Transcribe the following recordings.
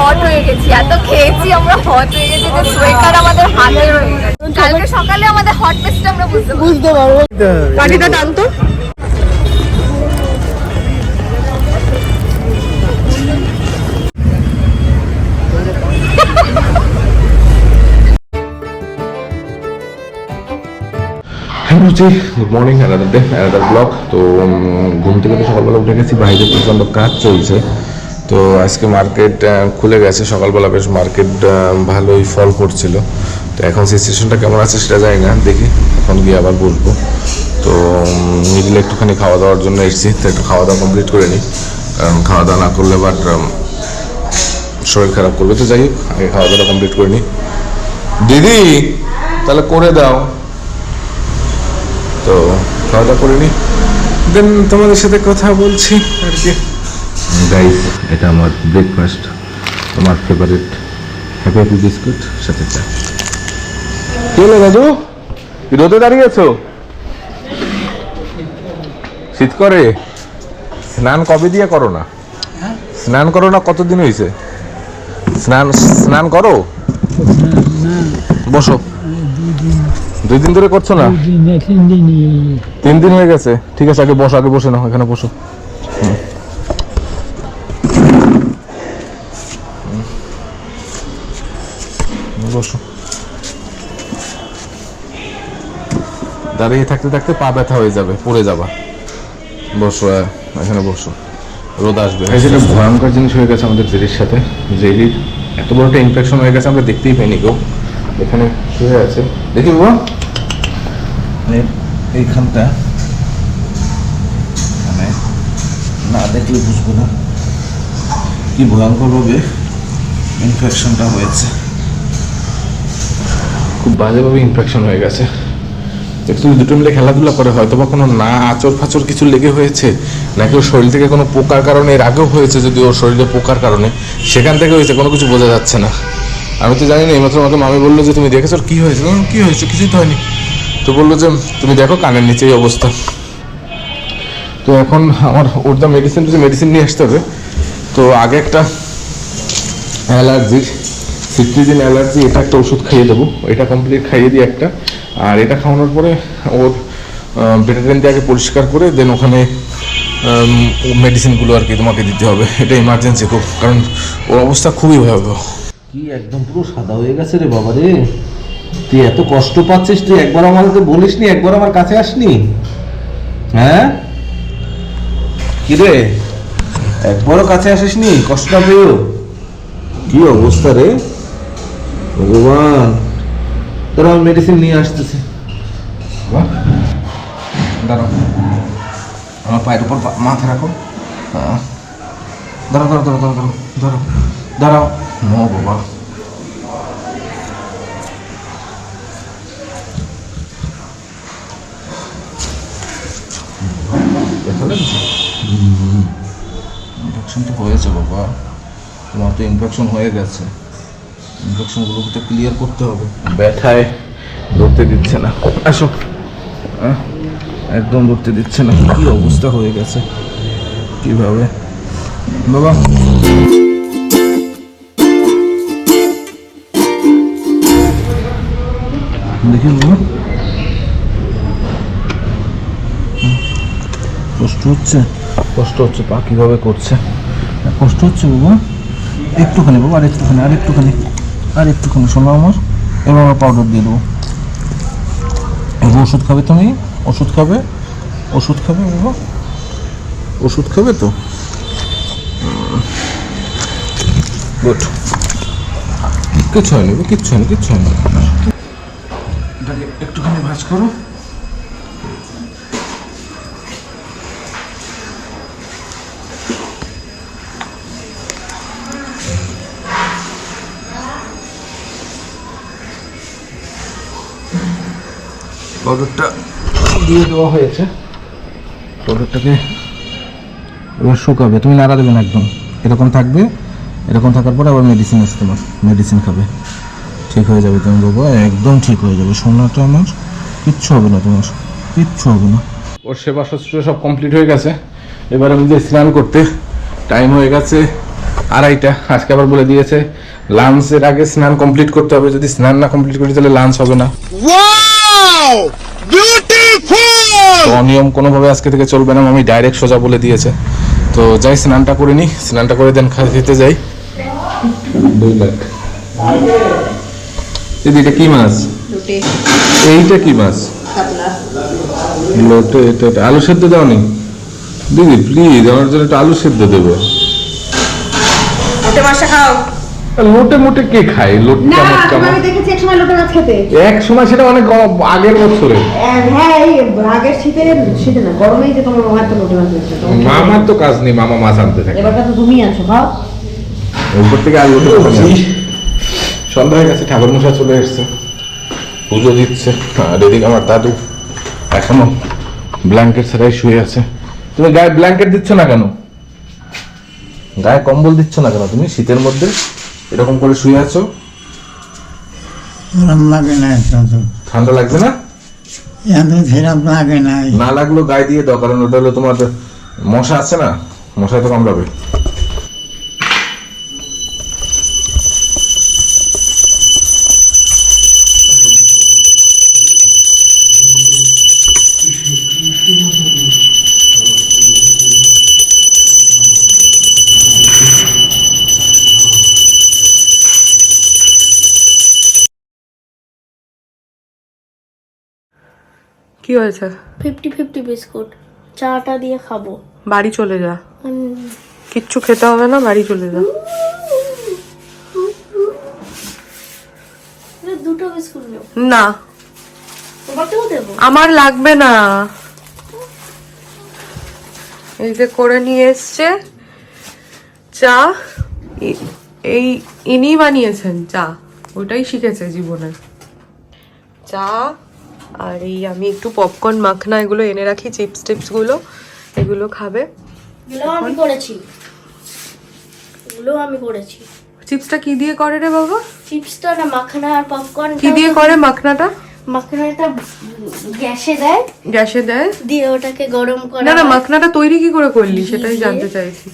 Hot হয়ে গেছি এত খেয়েছি আমরা হট হয়ে গেছি যে সোয়েটার আমাদের হাতে রয়ে গেছে। কালকে সকালে আমাদের হট পেস্ট আমরা বুঝতে পারব। Ruchi good morning another day another blog তো ঘুম থেকে তো সকালবেলা উঠে গেছি বাইরে প্রচণ্ড কাজ চলছে। তো আজকে মার্কেট খুলে গেছে। সকালবেলা বেশ মার্কেট ভালোই ফল করছিল। তো এখন সিচুয়েশনটা কেমন আছে সেটা জানি না। দেখি, এখন গিয়ে আবার বসবো তো মিডিলে একটুখানি খাওয়া দাওয়ার জন্য এসেছি, তো একটু খাওয়া দাওয়া কমপ্লিট করে নিই। কারণ খাওয়া দাওয়া না করলে বাট শরীর খারাপ করবে। তো যাই হোক, আগে খাওয়া দাওয়া কমপ্লিট করে নিই। দিদি, তাহলে করে দাও। তো, খাওয়া দাওয়া করে নিই। দেন, তোমাদের সাথে কথা বলছি আর কি। গাইস এটা আমার ব্রেকফাস্ট তোমার ফেভারিট হ্যাপি হ্যাপি বিস্কুট সাথে চা। কি দাদু? রোদে দাঁড়িয়ে আছো? শীত করে? স্নান কবে দিয়ে করো না স্নান করো না কতদিন হয়েছে স্নান স্নান করো? বসো। দুই দিন ধরে করছ না? তিন দিন হয়ে গেছে। ঠিক আছে, আগে বসো, আগে বসে নাও, এখানে বসো। বসো। দাঁড়িয়ে থাকতে থাকতে পা ব্যথা হয়ে যাবে পড়ে যাবা। বসো এখানে বসো। রোদ আসবে। এই যেটা ভয়ঙ্কর জিনিস হয়ে গেছে আমাদের জেরির সাথে জেরির এত বড় একটা ইনফেকশন হয়ে গেছে আমরা দেখতেই পাইনি গো। এখানে শুয়ে আছে? দেখি বাবা। মানে এইখানটা মানে না দেখলে বুঝব না। কি ভয়ঙ্করভাবে ইনফেকশনটা হয়েছে। খুব বাজেভাবে ইনফেকশন হয়ে গেছে। একটু দুটো মিলে খেলাধুলা করে হয়তো বা কোনো না আচর ফাচর কিছু লেগে হয়েছে, নাকি ওর শরীর থেকে কোনো পোকার কারণে এর আগেও হয়েছে যদি ওর শরীরে পোকার কারণে, সেখান থেকে হয়েছে, কোনো কিছু বোঝা যাচ্ছে না। আমি তো জানি না, এইমাত্র আমাকে মামি বলল যে, তুমি দেখেছ কি হয়েছে? কি হয়েছে? কিছুই তো হয়নি। তো বলল যে, তুমি দেখো কানের নিচে এই অবস্থা। তো এখন আমার ওর যা মেডিসিন মেডিসিন নিয়ে আসতে হবে, তো আগে একটা অ্যালার্জির সিট্রিজিন অ্যালার্জি এটা একটা ওষুধ খাইয়ে দেবো। এটা কমপ্লিট খাইয়ে দিই একটা। আর এটা খাওয়ানোর পরে ওর বেটারিন দিয়ে আগে পরিষ্কার করে দেন ওখানে মেডিসিনগুলো আর কি তোমাকে দিতে হবে। এটা ইমার্জেন্সি খুব কারণ ওর অবস্থা খুবই ভয়াবহ। কি একদম পুরো সাদা হয়ে গেছে রে বাবা রে। তুই এত কষ্ট পাচ্ছিস তুই একবার আমাকে বলিসনি একবার আমার কাছে আসনি? হ্যাঁ? কি রে? একবারও কাছে আসিসনি? কষ্টটা পেয়েও? কি অবস্থা রে? ভগবান, তোর মেডিসিন নিয়ে আসতেছে। দাঁড়াও। আমার পায়ের উপর মাথা রাখো। দাঁড়াও দাঁড়াও দাঁড়াও দাঁড়াও দাঁড়াও দাঁড়াও। নো বাবা। ইনফেকশন তো হয়েছে বাবা। তোমার তো ইনফেকশন হয়ে গেছে। ইনফেকশনগুলোকে তো ক্লিয়ার করতে হবে। ব্যথায় ধরতে দিচ্ছে না। আসো। একদম ধরতে দিচ্ছে না। কি অবস্থা হয়ে গেছে? কীভাবে? বাবা। দেখি বাবা। কষ্ট হচ্ছে? কষ্ট হচ্ছে পা কীভাবে করছে? কষ্ট হচ্ছে বাবা। একটুখানি বাবা আর একটুখানি আর একটুখানি। আর একটুখানি শোনো আমার এবার আমরা পাউডার দিয়ে দেবো। এবার ওষুধ খাবে তুমি ওষুধ খাবে ওষুধ খাবে বাবা। ওষুধ খাবে তো? গুড। কিচ্ছু হয়নি কিচ্ছু হয়নি কিচ্ছু হয়নি। এটাকে একটুখানি ভাজ করো। পাউডারটা দিয়ে দেওয়া হয়েছে। পাউডারটাকে এবার শুকাবে। তুমি নাড়া দেবে না একদম। এরকম থাকবে। এরকম থাকার পরে আবার মেডিসিন আসবে তোমার মেডিসিন খাবে। ঠিক হয়ে যাবে তুমি বাবা। একদম ঠিক হয়ে যাবে। সোনাটা আমার। কিচ্ছু হবে না তোমার। কিচ্ছু হবে না। ওর সেবা শুশ্রূষা সব কমপ্লিট হয়ে গেছে। এবার আমি যে স্নান করতে। টাইম হয়ে গেছে আড়াইটা। আজকে আবার বলে দিয়েছে লাঞ্চের আগে স্নান কমপ্লিট করতে হবে। যদি স্নান না কমপ্লিট করি তাহলে লাঞ্চ হবে না। তো অনিয়ম কোনোভাবে আজকে থেকে চলবে না আমি ডাইরেক্ট সোজা বলে দিয়েছে। তো যাই স্নানটা করে নি। স্নানটা করে দেন খেতে যাই। দুই লাখ। দিদি এটা কি মাছ? এইটা কি মাছ? লোটে এটা এটা। আলু সেদ্ধ দাও নি দিদি প্লিজ আমার জন্য একটু আলু সেদ্ধ দেবে। ওটে মাসা খাও। লোটে মোটে কে খায়? লোট না চামচ চামচ দেখেছি এক সময় লোটা গাছ খেতে। এক সময় সেটা অনেক আগের বছরে। হ্যাঁ এই আগের শীতে শীতে না গরমেই যে তোমার মামার তো লোটা গাছ হয়েছে মামার তো কাজ নেই মামা মাছ আনতে থাকে। এবার তো তুমি আছো খাও। উপর থেকে আর লোটে সন্ধ্যা হয়ে গেছে ঠাকুর মশাই চলে এসছে। পুজো দিচ্ছে। আর এদিকে আমার দাদু এখনও ব্ল্যাঙ্কেট ছাড়াই শুয়ে আছে। তুমি গায়ে ব্ল্যাঙ্কেট দিচ্ছ না কেন? গায়ে কম্বল দিচ্ছ না কেন? তুমি শীতের মধ্যে এরকম করে শুয়ে আছো? গরম লাগে না তো ঠান্ডা লাগবে না? এত লাগে না না লাগল গায়ে দিয়ে দাও কারণ ওটা হলো তোমার মশা আছে না? মশা তো কামড়াবে। কি হয়েছে? Fifty fifty biscuit. চাটা দিয়ে খাব। বাড়ি চলে যা। কিচ্ছু খেতে হবে না বাড়ি চলে যা। দুটো বিস্কুট না। আমার লাগবে না। এই যে করে নিয়ে এসছে চা এই ইনি বানিয়েছেন চা। ওটাই শিখেছে জীবনে। চা আর এই আমি একটু পপকর্ন মাখনা এগুলো এনে রাখি চিপস টিপসগুলো এগুলো খাবে। আমি করেছি। এগুলো আমি করেছি। চিপসটা কি দিয়ে করে রে বাবা? চিপসটা না মাখানা আর পপকর্ন কি দিয়ে করে মাখনাটা? মাখানাটা গ্যাসে দেয়। গ্যাসে দেয়? দিয়ে ওটাকে গরম করে না না মাখনাটা তৈরি কি করে করলি সেটাই জানতে চাইছি।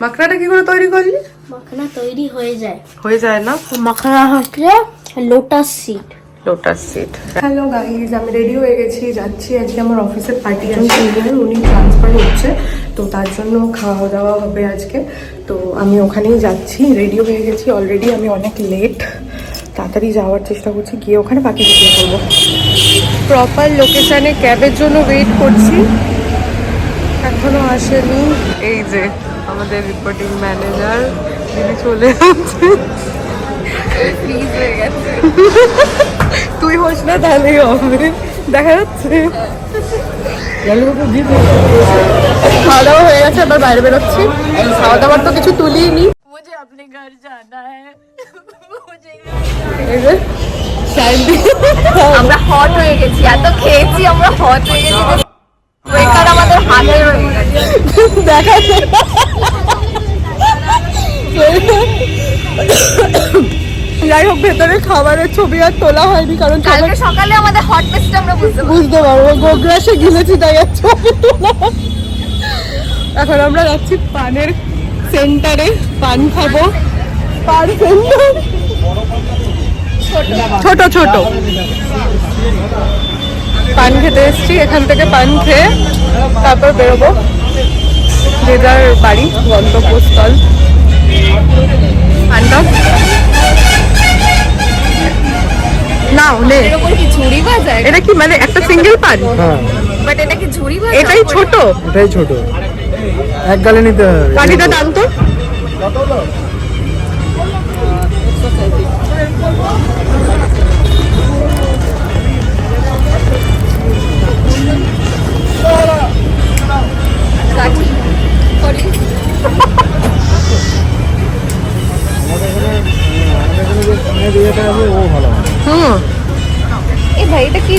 মাখনাটা কি করে তৈরি করলি? মাখানা তৈরি হয়ে যায়। হয়ে যায় না? মাখানা হচ্ছে lotus seed lotus seed hello guys আমি রেডি হয়ে গেছি যাচ্ছি আজকে আমার অফিসের পার্টি আছে। উনি ট্রান্সফার হচ্ছে তো তার জন্য খাওয়া দাওয়া হবে আজকে। তো আমি ওখানেই যাচ্ছি রেডি হয়ে গেছি। অলরেডি আমি অনেক লেট তাড়াতাড়ি যাওয়ার চেষ্টা করছি গিয়ে ওখানে বাকি ভিডিও করব। প্রপার লোকেশনে ক্যাবের জন্য ওয়েট করছি। এখনও আসেনি। এই যে আমাদের রিপোর্টিং ম্যানেজার তিনি চলে যাচ্ছে ফ্রিজ হয়ে গেছে তুই হোস না তাহলেই হবে। দেখা যাচ্ছে। খাওয়া দাওয়া হয়ে গেছে এবার বাইরে বেরোচ্ছি। খাওয়া দাওয়ার তো কিছু তুলিই নি style দিয়ে- আমরা হট হয়ে গেছি এত খেয়েছি আমরা হট হয়ে গেছি আমাদের হাতে রয়ে গেছে। দেখা যায়। যাই হোক ভেতরে খাবারের ছবি আর তোলা হয়নি কারণ কালকে সকালে আমাদের হট আমরা বুঝতে পারব। বুঝতে পারব গোগ্রাসে গিলেছি তাই আর ছবি তোলা এখন আমরা যাচ্ছি পানের সেন্টারে পান খাব। পান সেন্টার ছোট ছোট। পান খেতে এসছি এখান থেকে পান খেয়ে তারপর বেরোবো। যে যার বাড়ি গন্তব্যস্থল। পানটা কি ঝুড়ি বাজায় এটা কি মানে একটা সিঙ্গেল পান? বাট এটা কি ঝুড়ি বাজায় এটাই ছোট? এটাই ছোট। এক গালে নিতে হবে। কাঠিটা দাম তো? কাঠি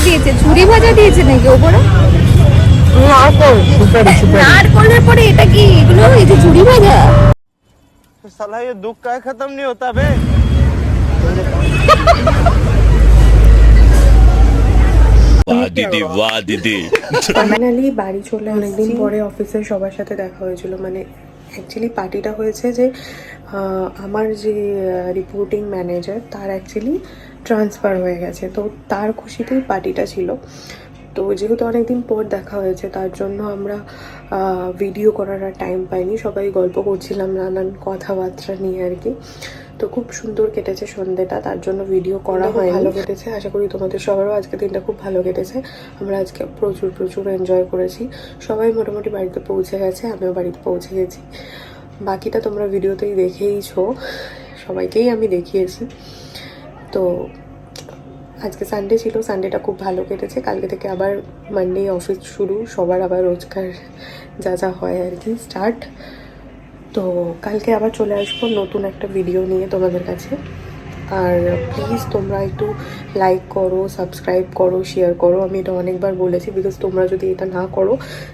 দিয়েছে ঝুড়ি ভাজা দিয়েছে নাকি ওপরে নারকলের পরে এটা কি এগুলো এই যে ঝুড়ি ভাজা साला ये दुख का खत्म नहीं होता बे ফাইনালি বাড়ি চলে অনেকদিন পরে অফিসে সবার সাথে দেখা হয়েছিল মানে অ্যাকচুয়ালি পার্টিটা হয়েছে যে আহ, আমার যে রিপোর্টিং ম্যানেজার তার অ্যাকচুয়ালি ট্রান্সফার হয়ে গেছে। তো তার খুশিতেই পার্টিটা ছিল। তো যেহেতু অনেকদিন পর দেখা হয়েছে তার জন্য আমরা ভিডিও করার আর টাইম পাইনি। সবাই গল্প করছিলাম নানান কথাবার্তা নিয়ে আর কি। তো খুব সুন্দর কেটেছে সন্ধ্যেটা তার জন্য ভিডিও করা হয় ভালো কেটেছে। আশা করি তোমাদের সবারও আজকে দিনটা খুব ভালো কেটেছে। আমরা আজকে প্রচুর প্রচুর এনজয় করেছি। সবাই মোটামুটি বাড়িতে পৌঁছে গেছে আমিও বাড়িতে পৌঁছে গেছি। বাকিটা তোমরা ভিডিওতেই দেখেইছো। সবাইকেই আমি দেখিয়েছি। তো আজকে সানডে ছিল সানডেটা খুব ভালো কেটেছে। কালকে থেকে আবার মানডে অফিস শুরু, সবার আবার রোজকার যা যা হয় আর কি স্টার্ট তো কালকে আবার চলে আসব নতুন একটা ভিডিও নিয়ে তোমাদের কাছে। আর প্লিজ তোমরা একটু লাইক করো সাবস্ক্রাইব করো শেয়ার করো। আমি এটা অনেকবার বলেছি বিকজ তোমরা যদি এটা না করো,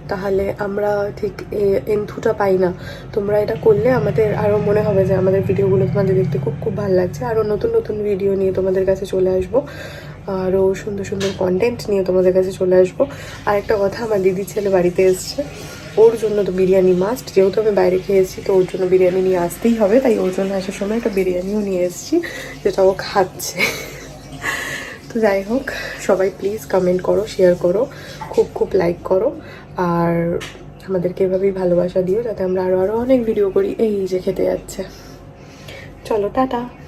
তাহলে আমরা ঠিক এন্থুটা পাই না। তোমরা এটা করলে আমাদের আরও মনে হবে যে আমাদের ভিডিওগুলো তোমাদের দেখতে খুব খুব ভালো লাগছে। আরও নতুন নতুন ভিডিও নিয়ে তোমাদের কাছে চলে আসব। আরও সুন্দর সুন্দর কন্টেন্ট নিয়ে তোমাদের কাছে চলে আসব। আর একটা কথা, আমার দিদির ছেলে বাড়িতে এসছে। ওর জন্য তো বিরিয়ানি মাস্ট যেহেতু আমি বাইরে খেয়েছি, তো ওর জন্য বিরিয়ানি নিয়ে আসতেই হবে। তাই ওর জন্য আসার সময় একটা বিরিয়ানিও নিয়ে এসেছি, যেটা ও খাচ্ছে। তো যাই হোক, সবাই প্লিজ কমেন্ট করো শেয়ার করো, খুব খুব লাইক করো। আর আমাদেরকে এভাবেই ভালোবাসা দিও, যাতে আমরা আরও আরও অনেক ভিডিও করি। এই যে খেতে যাচ্ছে। চলো, টাটা।